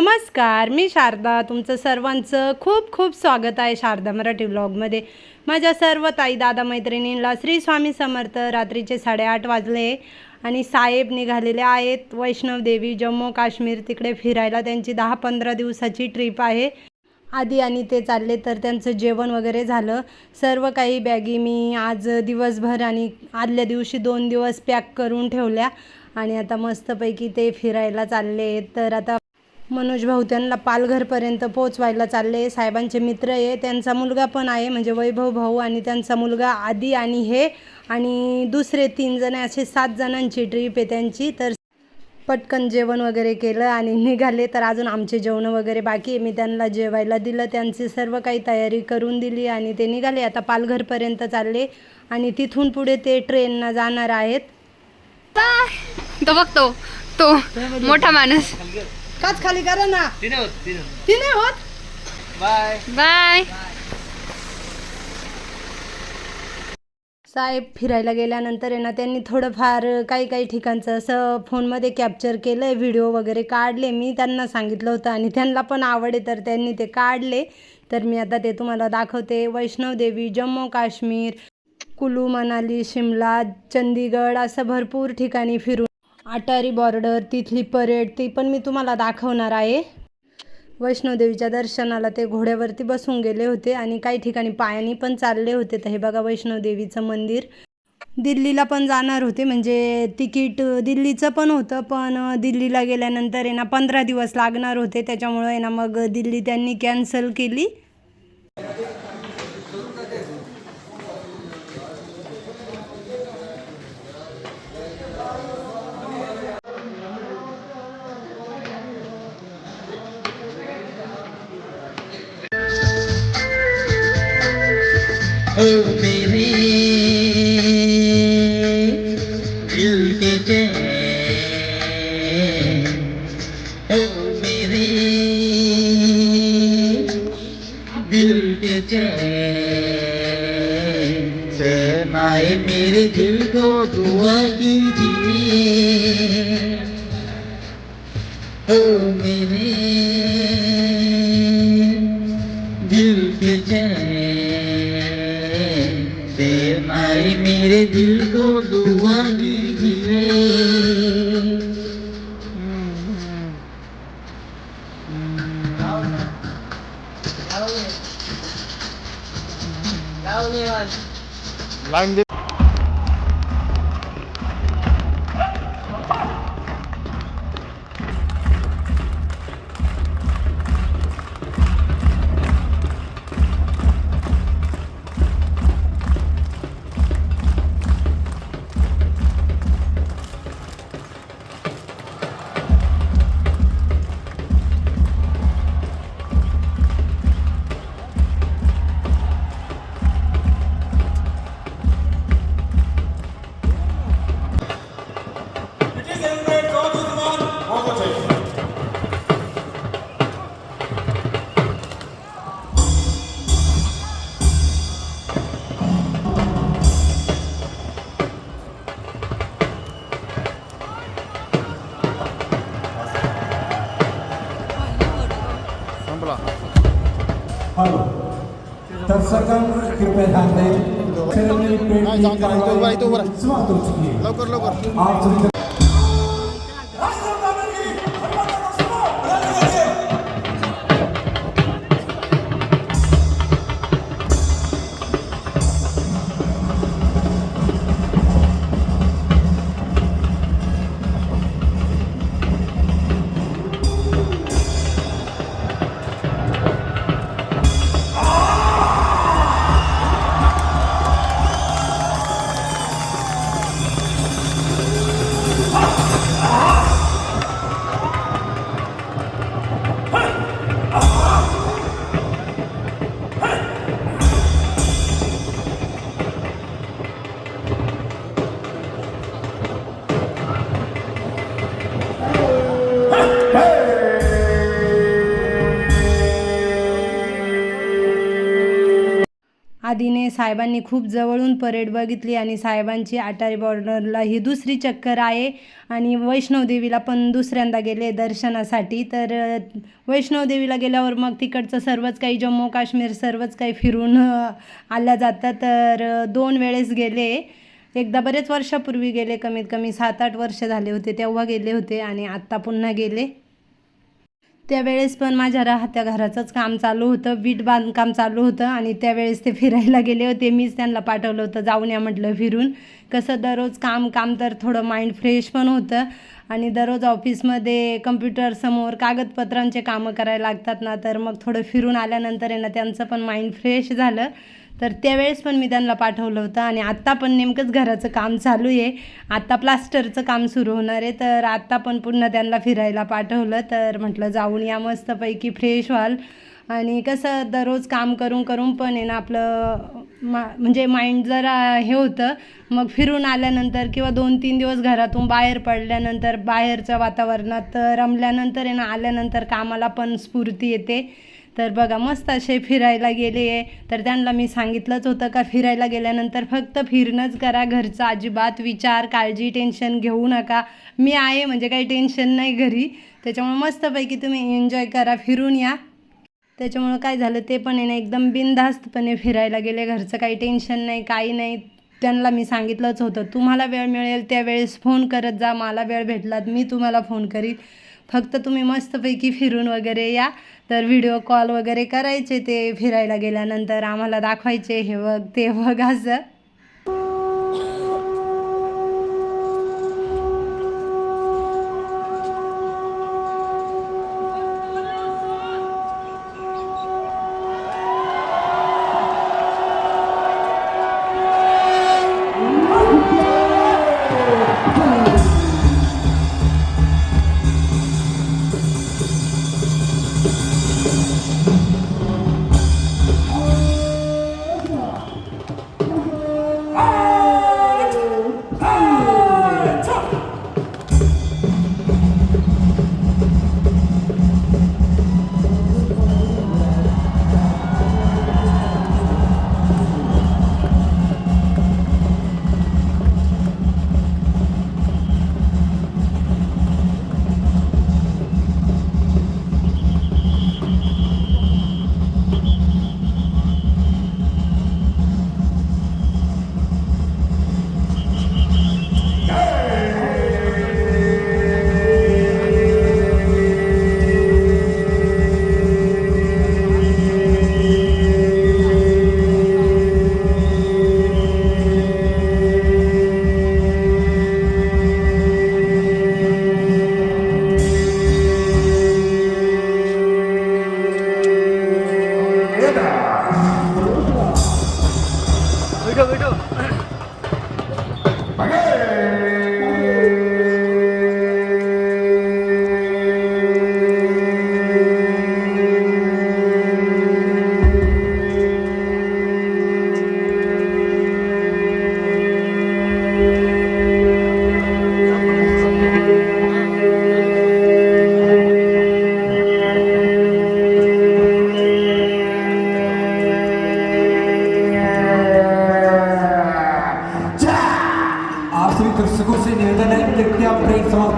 नमस्कार मी शारदा. तुमचं सर्वांचं खूप खूप स्वागत आहे शारदा मराठी ब्लॉगमध्ये. माझ्या सर्व ताई दादा मैत्रिणींना श्री स्वामी समर्थ रात्रीचे साडेआठ वाजले आणि साहेब निघालेले आहेत. वैष्णवदेवी जम्मू काश्मीर तिकडे फिरायला त्यांची दहा पंधरा दिवसाची ट्रिप आहे. आधी आणि ते चालले तर त्यांचं जेवण वगैरे झालं. सर्व काही बॅगी मी आज दिवसभर आणि आदल्या दिवशी दोन दिवस पॅक करून ठेवल्या आणि आता मस्तपैकी ते फिरायला चालले तर आता मनोज भाऊ त्यांना पालघरपर्यंत पोचवायला चालले. साहेबांचे मित्र आहे. त्यांचा मुलगा पण आहे. म्हणजे वैभव भाऊ आणि त्यांचा मुलगा आदी आणि हे. आणि दुसरे तीन जण असे सात जणांची ट्रीप आहे त्यांची. तर पटकन जेवण वगैरे केलं आणि निघाले. तर अजून आमचे जेवण वगैरे बाकी आहे. मी त्यांना जेवायला दिलं. त्यांची सर्व काही तयारी करून दिली आणि ते निघाले. आता पालघरपर्यंत चालले. आणि तिथून पुढे ते ट्रेननं जाणार आहेत. तो बघतो तो मोठा माणूस. काच खाली करा ना. तिने होत तिने ती नाही होत? बाय. बाय. साहेब फिरायला गेल्यानंतर आहे ना त्यांनी थोडंफार काही काही ठिकाणचं असं फोनमध्ये कॅप्चर केलं आहे व्हिडिओ वगैरे काढले. मी त्यांना सांगितलं होतं आणि त्यांना पण आवड आहे तर त्यांनी ते काढले. तर मी आता ते तुम्हाला दाखवते. वैष्णवदेवी जम्मू काश्मीर कुलू मनाली शिमला चंदीगड असं भरपूर ठिकाणी फिरून अटारी बॉर्डर तिथली परेड ती पण मी तुम्हाला दाखवणार आहे. वैष्णोदेवीच्या दर्शनाला ते घोड्यावरती बसून गेले होते आणि काही ठिकाणी पायाने पण चालले होते. तर हे बघा वैष्णोदेवीचं मंदिर. दिल्लीला पण जाणार होते म्हणजे तिकीट दिल्लीचं पण होतं पण दिल्लीला गेल्यानंतर आहे ना पंधरा दिवस लागणार होते. त्याच्यामुळं आहे ना मग दिल्ली त्यांनी कॅन्सल केली. मेरे दिल के चैन ओ मेरे दिल के चैन चैन आए मेरे दिल को दुआ कीजिए ओ मेरे Lang है लवकर लवकर. आप आधीने साहेबांनी खूप जवळून परेड बघितली आणि साहेबांची आटारी बॉर्डरला ही दुसरी चक्कर आहे. आणि वैष्णवदेवीला पण दुसऱ्यांदा गेले दर्शनासाठी. तर वैष्णवदेवीला गेल्यावर मग तिकडचं सर्वच काही जम्मू काश्मीर सर्वच काही फिरून अ, आल्या जातं. तर दोन वेळेस गेले. एकदा बरेच वर्षापूर्वी गेले कमीत कमी सात आठ वर्ष झाले होते तेव्हा गेले होते आणि आत्ता पुन्हा गेले. त्यावेळेस पण माझ्या राहत्या घराचंच काम चालू होतं वीट बांधकाम चालू होतं आणि त्यावेळेस ते फिरायला गेले होते. मीच त्यांना पाठवलं होतं जाऊन या म्हटलं फिरून. कसं दररोज काम काम तर थोडं माइंड फ्रेश पण होतं. आणि दररोज ऑफिसमध्ये कम्प्युटरसमोर कागदपत्रांचे कामं करायला लागतात ना तर मग थोडं फिरून आल्यानंतर आहे ना त्यांचं पण माइंड फ्रेश झालं. तर त्यावेळेस पण मी त्यांना पाठवलं होतं. आणि आत्ता पण नेमकंच घराचं काम चालू आहे. आत्ता प्लास्टरचं काम सुरू होणार आहे. तर आत्ता पण पुन्हा त्यांना फिरायला पाठवलं. तर म्हटलं जाऊन या मस्तपैकी फ्रेश व्हाल. आणि कसं दररोज काम करून करून पण आहे ना आपलं मा म्हणजे माइंड जरा हे होतं. मग फिरून आल्यानंतर किंवा दोन तीन दिवस घरातून बाहेर पडल्यानंतर बाहेरच्या वातावरणात रमल्यानंतर आहे ना आल्यानंतर कामाला पण स्फूर्ती येते. तर बघा मस्त असे फिरायला गेले. आहे तर त्यांना मी सांगितलंच होतं का फिरायला गेल्यानंतर फक्त फिरणंच करा. घरचा अजिबात विचार काळजी टेन्शन घेऊ नका. मी आहे म्हणजे काही टेन्शन नाही घरी. त्याच्यामुळे मस्तपैकी तुम्ही एन्जॉय करा फिरून या. त्याच्यामुळं काय झालं ते पण आहे ना एकदम बिनधास्तपणे फिरायला गेले. घरचं काही टेन्शन नाही काही नाही. त्यांना मी सांगितलंच होतं तुम्हाला वेळ मिळेल त्यावेळेस फोन करत जा मला वेळ भेटलात मी तुम्हाला फोन करीन. फक्त तुम्ही मस्तपैकी फिरून वगैरे या. तर व्हिडिओ कॉल वगैरे करायचे ते फिरायला गेल्यानंतर आम्हाला दाखवायचे हे बघ ते बघ असं.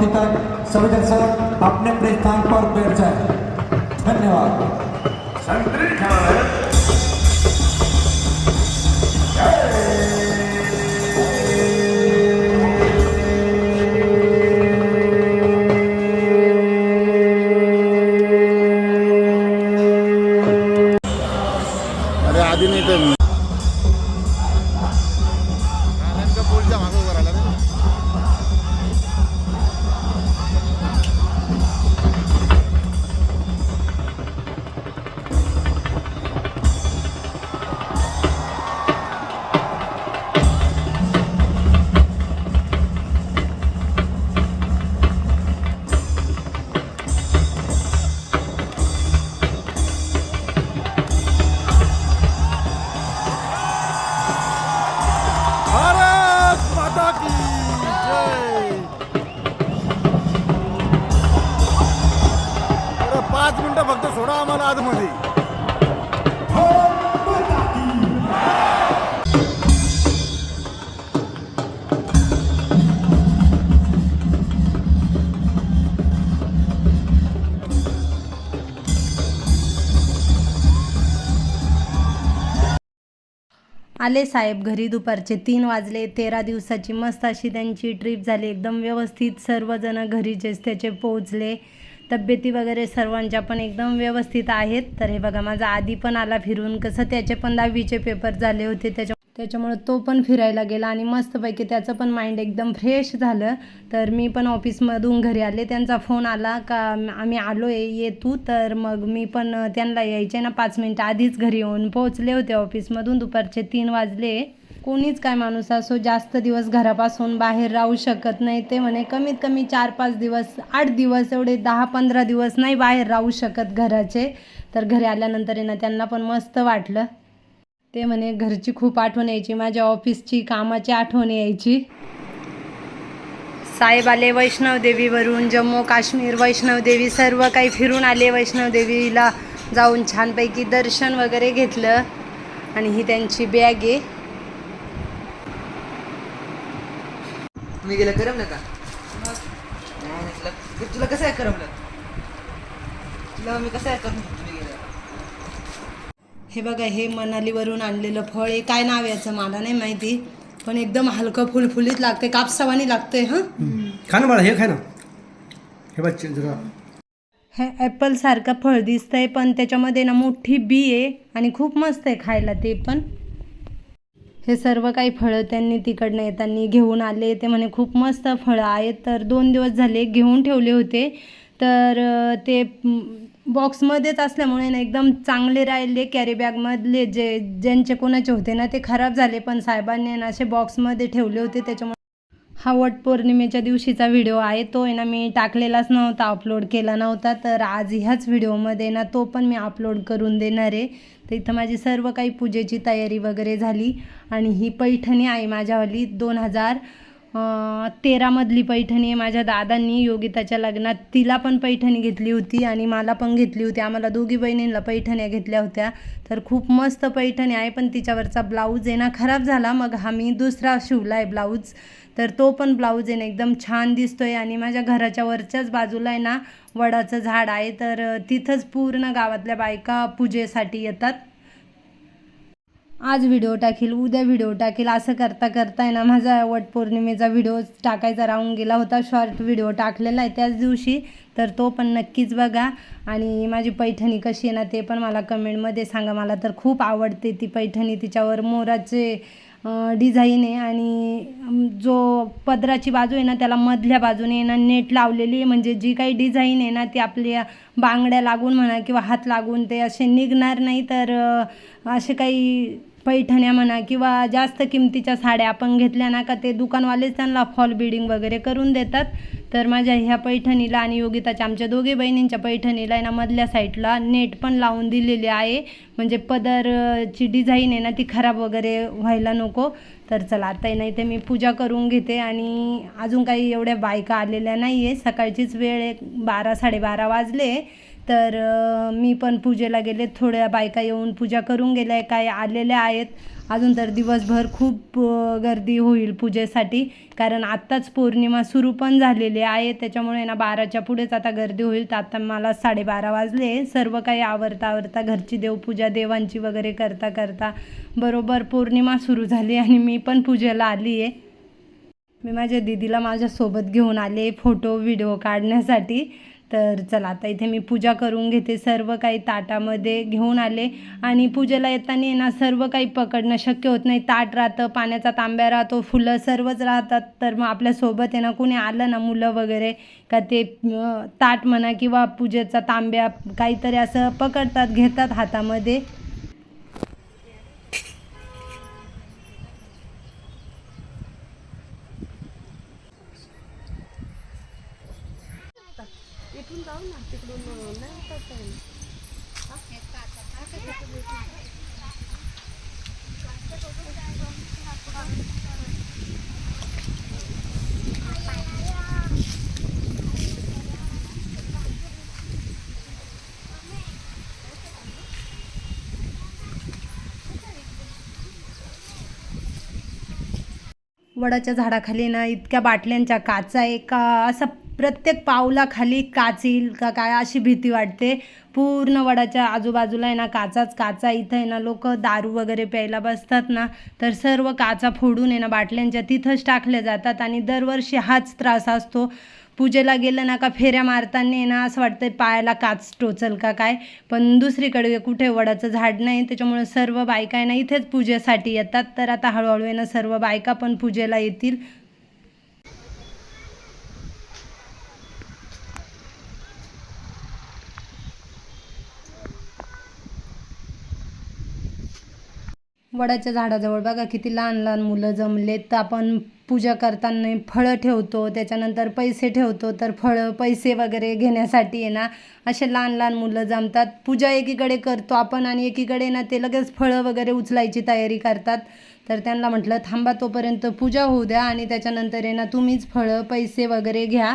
समाप्ति तक सभी दर्शक अपने अपने स्थान पर बैठ जाए धन्यवाद पाच मिनटं फक्त सोडा आम्हाला आतमध्ये. आले साहेब घरी दुपारचे तीन वाजले. तेरा दिवसाची मस्त अशी त्यांची ट्रिप झाली. एकदम व्यवस्थित सर्वजण घरी जेच त्याचे पोहोचले. तब्येती वगैरे सर्वांच्या पण एकदम व्यवस्थित आहेत. तर हे बघा माझा आधी पण आला फिरून. कसं त्याचे पण दहावीचे पेपर झाले होते. त्याच्या त्याच्यामुळे तो पण फिरायला गेला आणि मस्तपैकी त्याचं पण माइंड एकदम फ्रेश झालं. तर मी पण ऑफिसमधून घरी आले. त्यांचा फोन आला का आम्ही आलो आहे ये तू. तर मग मी पण त्यांना यायचे ना पाच मिनटं आधीच घरी येऊन पोहोचले होते ऑफिसमधून दुपारचे तीन वाजले. कोणीच काय माणूस असो जास्त दिवस घरापासून बाहेर राहू शकत नाही. ते म्हणे कमीत कमी चार पाच दिवस आठ दिवस एवढे दहा पंधरा दिवस नाही बाहेर राहू शकत घराचे. तर घरी आल्यानंतर आहे ना त्यांना पण मस्त वाटलं. ते म्हणे घरची खूप आठवण यायची माझ्या ऑफिसची कामाची आठवण यायची. साहेब आले वैष्णवदेवीवरून जम्मू काश्मीर वैष्णवदेवी सर्व काही फिरून आले वैष्णवदेवीला जाऊन छानपैकी दर्शन वगैरे घेतलं. आणि ही त्यांची बॅग आहे. तुम्ही गेलं करमलं का नाही नाही, तुला तुला कसं आहे करमलं? तुला मी कसं आहे करमलं तुम्ही गेलं हे बघा हे मनालीवरून आणलेलं फळ आहे काय नाव याचं? मला नाही माहिती पण एकदम हलकं फुलफुलीत लागते कापसावानी लागते हां? खा ना बाळा हे खाय ना. हे बघ जरा. हे ॲपल सारखं फळ दिसतंय पण त्याच्यामध्ये ना मोठी बी आहे आणि खूप मस्त आहे खायला ते पण. हे सर्व काही फळं त्यांनी तिकडनं येताना घेऊन आले. ते म्हणे खूप मस्त फळं आहेत. तर दोन दिवस झाले घेऊन ठेवले होते. तर ते बॉक्समध्येच असल्यामुळे ना एकदम चांगले राहिले. कॅरी बॅगमधले जे ज्यांचे कोणाचे होते ना ते खराब झाले. पण साहेबांनी ना असे बॉक्समध्ये ठेवले होते. त्याच्यामुळे हा वट पौर्णिमेच्या दिवशीचा व्हिडिओ आहे. तो आहे ना मी टाकलेलाच नव्हता अपलोड केला नव्हता. तर आज ह्याच व्हिडिओमध्ये ना तो पण मी अपलोड करून देणार आहे. तर इथं माझी सर्व काही पूजेची तयारी वगैरे झाली. आणि ही पैठणी आहे माझ्यावाली दोन हजार तेरामधली पैठणी आहे माझ्या दादांनी. योगिताच्या लग्नात तिला पण पैठणी घेतली होती आणि मला पण घेतली होती. आम्हाला दोघी बहिणींना पैठण्या घेतल्या होत्या. तर खूप मस्त पैठणी आहे पण तिच्यावरचा ब्लाऊज आहे ना खराब झाला. मग हा मी दुसरा शिवला आहे ब्लाऊज. तर तो पण ब्लाऊज आहे ना एकदम छान दिसतो आहे आणि माझ्या घराच्या वरच्याच बाजूला आहे ना वडाचं झाड आहे. तर तिथंच पूर्ण गावातल्या बायका पूजेसाठी येतात. आज व्हिडिओ टाकील उद्या व्हिडिओ टाकील. असं करता करता आहे ना माझा वटपौर्णिमेचा व्हिडिओ टाकायचा राहून गेला होता. शॉर्ट व्हिडिओ टाकलेला आहे त्याच दिवशी. तर तो पण नक्कीच बघा. आणि माझी पैठणी कशी आहे ना ते पण मला कमेंटमध्ये सांगा. मला तर खूप आवडते ती पैठणी. तिच्यावर मोराचे डिझाईन आहे आणि जो पदराची बाजू आहे ना त्याला मधल्या बाजूने आहे ना नेट लावलेली आहे. म्हणजे जी काही डिझाईन आहे ना ती आपल्या बांगड्या लागून म्हणा किंवा हात लागून ते असे निघणार नाही. तर असे काही पैठण्या म्हणा किंवा जास्त किमतीच्या साड्या आपण घेतल्या ना का ते दुकानवालेच त्यांना फॉल बिडिंग वगैरे करून देतात. तर माझ्या ह्या पैठणीला आणि योगिताच्या आमच्या दोघी बहिणींच्या पैठणीला आहे ना मधल्या साईडला नेट पण लावून दिलेली आहे. म्हणजे पदरची डिझाईन आहे ना ती खराब वगैरे व्हायला नको. तर चला आता आहे ते मी पूजा करून घेते आणि अजून काही एवढ्या बायका आलेल्या नाही आहे सकाळचीच वेळ आहे बारा साडेबारा वाजले. तर मी पण पूजेला गेले. थोड्या बायका येऊन पूजा करून गेल्या. काय आलेल्या आहेत. अजून तर दिवसभर खूप गर्दी होईल पूजेसाठी. कारण आत्ताच पौर्णिमा सुरू पण झालेली आहे. त्याच्यामुळे ना बाराच्या पुढेच आता गर्दी होईल. तर आता मला साडेबारा वाजले. सर्व काही आवरता आवरता घरची देवपूजा देवांची वगैरे करता करता बरोबर पौर्णिमा सुरू झाली आणि मी पण पूजेला आली आहे. मी माझ्या दीदीला माझ्यासोबत घेऊन आले फोटो व्हिडिओ काढण्यासाठी. तर चला आता इथे मी पूजा करून घेते. सर्व काही ताटामध्ये घेऊन आले. आणि पूजेला येताना येणार सर्व काही पकडणं शक्य होत नाही. ताट राहतं पाण्याचा तांब्या राहतो फुलं सर्वच राहतात. तर मग आपल्यासोबत येणं कोणी आलं ना मुलं वगैरे का ते ताट म्हणा किंवा पूजेचा तांब्या काहीतरी असं पकडतात घेतात हातामध्ये. वडाच्या झाडाखाली ना इतक्या बाटल्यांच्या काचा आहे का? असं प्रत्येक पावलाखाली काच येईल का काय अशी भीती वाटते. पूर्ण वडाच्या आजूबाजूला आहे ना काचाच काचा. इथं आहे ना लोक दारू वगैरे प्यायला बसतात ना तर सर्व काचा फोडून आहे ना बाटल्यांच्या तिथंच टाकल्या जातात आणि दरवर्षी हाच त्रास असतो. पूजेला गेलं ना का फेऱ्या मारताना आहे ना असं वाटतं पायाला काच टोचल का काय. पण दुसरीकडे कुठे वडाचं झाड नाही त्याच्यामुळे सर्व बायका आहे ना इथेच पूजेसाठी येतात. तर आता हळूहळू आहे ना सर्व बायका पण पूजेला येतील. वडाच्या झाडाजवळ. बघा किती लहान लहान मुलं जमलेत तर आपण पूजा करताना फळं ठेवतो त्याच्यानंतर पैसे ठेवतो तर फळं पैसे वगैरे घेण्यासाठी आहे ना असे लहान लहान मुलं जमतात. पूजा एकीकडे करतो आपण आणि एकीकडे ना ते लगेच फळं वगैरे उचलायची तयारी करतात. तर त्यांना म्हटलं थांबा तोपर्यंत पूजा होऊ द्या आणि त्याच्यानंतर आहे ना तुम्हीच फळं पैसे वगैरे घ्या.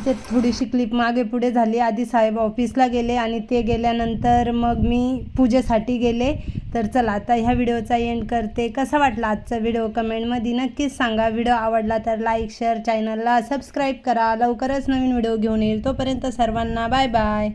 इथे थोडीशी क्लिप मागे पुढे झाली. आधी साहेब ऑफिसला गेले आणि ते गेल्यानंतर मग मी पूजेसाठी गेले. तर चला आता ह्या व्हिडिओचा एंड करते. कसा वाटला आजचा व्हिडिओ कमेंटमध्ये नक्कीच सांगा. व्हिडिओ आवडला तर लाईक शेअर चॅनलला सबस्क्राईब करा. लवकरच नवीन व्हिडिओ घेऊन येईल. तोपर्यंत सर्वांना बाय बाय